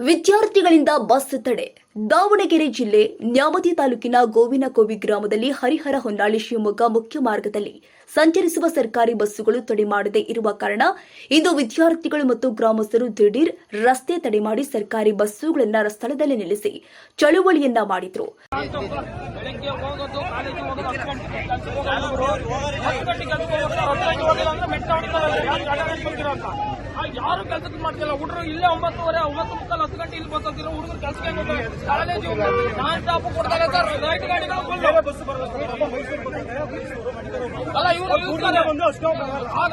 ವಿದ್ಯಾರ್ಥಿಗಳಿಂದ ಬಸ್ ತಡೆ. ದಾವಣಗೆರೆ ಜಿಲ್ಲೆ ನ್ಯಾಮತಿ ತಾಲೂಕಿನ ಗೋವಿನಕೋವಿ ಗ್ರಾಮದಲ್ಲಿ ಹರಿಹರ ಹೊನ್ನಾಳಿ ಶಿವಮೊಗ್ಗ ಮುಖ್ಯ ಮಾರ್ಗದಲ್ಲಿ ಸಂಚರಿಸುವ ಸರ್ಕಾರಿ ಬಸ್ಸುಗಳು ತಡೆ ಮಾಡದೇ ಇರುವ ಕಾರಣ ಇಂದು ವಿದ್ಯಾರ್ಥಿಗಳು ಮತ್ತು ಗ್ರಾಮಸ್ಥರು ದಿಢೀರ್ ರಸ್ತೆ ತಡೆ ಮಾಡಿ ಸರ್ಕಾರಿ ಬಸ್ಸುಗಳನ್ನು ಸ್ಥಳದಲ್ಲಿ ನಿಲ್ಲಿಸಿ ಚಳುವಳಿಯನ್ನ ಮಾಡಿದ್ರು. ಬೆಳಗ್ಗೆ ಹೋಗೋದು ಕಾಲೇಜಿಗೆ ಹೋಗೋದು ಹತ್ತು ಗಂಟೆಗೆ ಕೆಲ್ಸಕ್ಕೆ ಹೋಗೋದು ಹತ್ತು ಗಂಟೆಗೆ ಕೆಲ್ಸಕ್ಕೆ ಹೋಗೋದು ಹತ್ತು ಗಂಟೆಗೆ ಹೋಗಿಲ್ಲ ಅಂದ್ರೆ ಮೆಟ್ಟ ಹೊಡಿತಾರೆ. ಯಾರು ಗಾಡಿ ಅಂತ. ಆ, ಯಾರು ಕೆಲ್ಸಕ್ಕೆ ಮಾಡ್ತಿಲ್ಲ? ಹುಡುಗರು ಇಲ್ಲೇ ಒಂಬತ್ತುವರೆ ಒಂಬತ್ತು ಮುಕ್ಕಾಲು ಹತ್ತು ಗಂಟೆ ಇಲ್ಲಿ ಬಂದಿರೋ ಹುಡುಗರು ಕೆಲ್ಸಕ್ಕೆ ಕಾಲೇಜು ಹೋಗ್ತಾರೆ. ಕಾಲೇಜ್ ನಾನ್ ಸ್ಟಾಪ್ ಕೊಡ್ತಾರೆ ಸರ್ ರೈಟ್ ಗಾಡಿಗಳು. ಅಲ್ಲ ಇವರು ಆಗ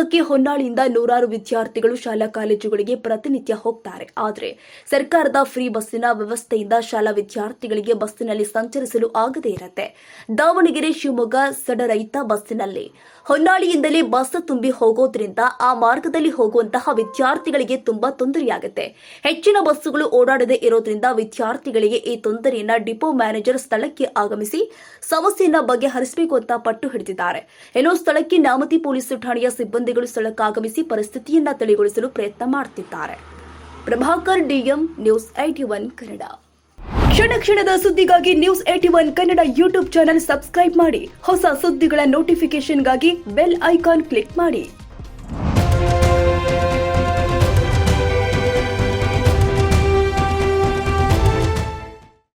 ಶಿವಮೊಗ್ಗಕ್ಕೆ ಹೊನ್ನಾಳಿಯಿಂದ ನೂರಾರು ವಿದ್ಯಾರ್ಥಿಗಳು ಶಾಲಾ ಕಾಲೇಜುಗಳಿಗೆ ಪ್ರತಿನಿತ್ಯ ಹೋಗ್ತಾರೆ. ಆದರೆ ಸರ್ಕಾರದ ಫ್ರೀ ಬಸ್ಸಿನ ವ್ಯವಸ್ಥೆಯಿಂದ ಶಾಲಾ ವಿದ್ಯಾರ್ಥಿಗಳಿಗೆ ಬಸ್ಸಿನಲ್ಲಿ ಸಂಚರಿಸಲು ಆಗದೇ ಇರುತ್ತೆ. ದಾವಣಗೆರೆ, ಶಿವಮೊಗ್ಗ ಸಡರಹಿತ ಬಸ್ಸಿನಲ್ಲಿ ಹೊನ್ನಾಳಿಯಿಂದಲೇ ಬಸ್ ತುಂಬಿ ಹೋಗೋದ್ರಿಂದ ಆ ಮಾರ್ಗದಲ್ಲಿ ಹೋಗುವಂತಹ ವಿದ್ಯಾರ್ಥಿಗಳಿಗೆ ತುಂಬಾ ತೊಂದರೆಯಾಗುತ್ತೆ. ಹೆಚ್ಚಿನ ಬಸ್ಸುಗಳು ಓಡಾಡದೇ ಇರೋದ್ರಿಂದ ವಿದ್ಯಾರ್ಥಿಗಳಿಗೆ ಈ ತೊಂದರೆಯನ್ನ ಡಿಪೋ ಮ್ಯಾನೇಜರ್ ಸ್ಥಳಕ್ಕೆ ಆಗಮಿಸಿ ಸಮಸ್ಯೆಯನ್ನ ಬಗೆಹರಿಸಬೇಕು ಅಂತ ಪಟ್ಟು ಹಿಡಿದಿದ್ದಾರೆ. ಏನೋ ಸ್ಥಳಕ್ಕೆ ನ್ಯಾಮತಿ ಪೊಲೀಸ್ ಠಾಣೆಯ ಸಿಬ್ಬಂದಿಗಳು ಸ್ಥಳಕ್ಕಾಗಮಿಸಿ ಪರಿಸ್ಥಿತಿಯನ್ನ ತಿಳಿಗೊಳಿಸಲು ಪ್ರಯತ್ನ ಮಾಡುತ್ತಿದ್ದಾರೆ Prabhakar DM news IT one Kannada. ಕ್ಷಣ ಕ್ಷಣದ ಸುದ್ದಿಗಾಗಿ news AT one Kannada YouTube channel subscribe ಮಾಡಿ. ಹೊಸ ಸುದ್ದಿಗಳ ನೋಟಿಫಿಕೇಶನ್ಗಾಗಿ ಬೆಲ್ ಐಕಾನ್ ಕ್ಲಿಕ್ ಮಾಡಿ.